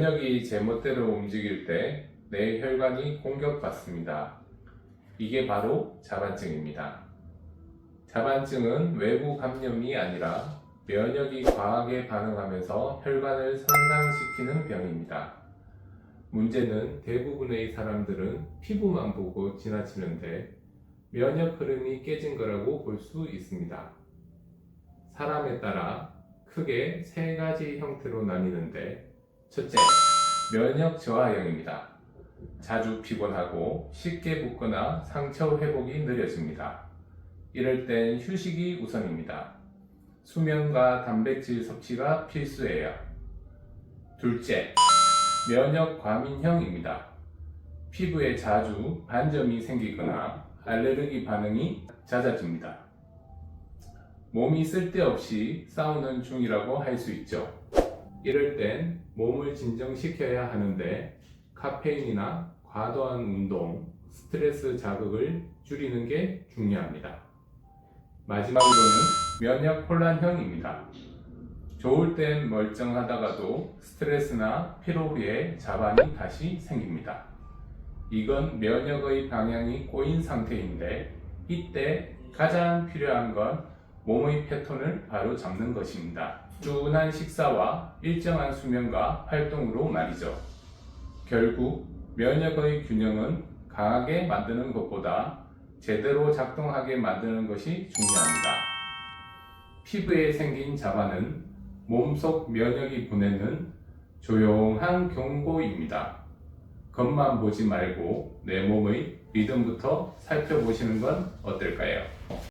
면역이 제멋대로 움직일 때내 혈관이 공격받습니다. 이게 바로 자반증입니다. 자반증은 외부 감염이 아니라 면역이 과하게 반응하면서 혈관을 손상시키는 병입니다. 문제는 대부분의 사람들은 피부만 보고 지나치는데 면역 흐름이 깨진 거라고 볼 수 있습니다. 사람에 따라 크게 세 가지 형태로 나뉘는데 첫째, 면역 저하형입니다. 자주 피곤하고 쉽게 붓거나 상처 회복이 느려집니다. 이럴 땐 휴식이 우선입니다. 수면과 단백질 섭취가 필수예요. 둘째, 면역 과민형입니다. 피부에 자주 반점이 생기거나 알레르기 반응이 잦아집니다. 몸이 쓸데없이 싸우는 중이라고 할 수 있죠. 이럴 땐 몸을 진정시켜야 하는데 카페인이나 과도한 운동, 스트레스 자극을 줄이는 게 중요합니다. 마지막으로는 면역 혼란형입니다. 좋을 땐 멀쩡하다가도 스트레스나 피로 후에 자반이 다시 생깁니다. 이건 면역의 방향이 꼬인 상태인데 이때 가장 필요한 건 몸의 패턴을 바로 잡는 것입니다. 꾸준한 식사와 일정한 수면과 활동으로 말이죠. 결국 면역의 균형은 강하게 만드는 것보다 제대로 작동하게 만드는 것이 중요합니다. 피부에 생긴 자반은 몸속 면역이 보내는 조용한 경고입니다. 겉만 보지 말고 내 몸의 리듬부터 살펴보시는 건 어떨까요?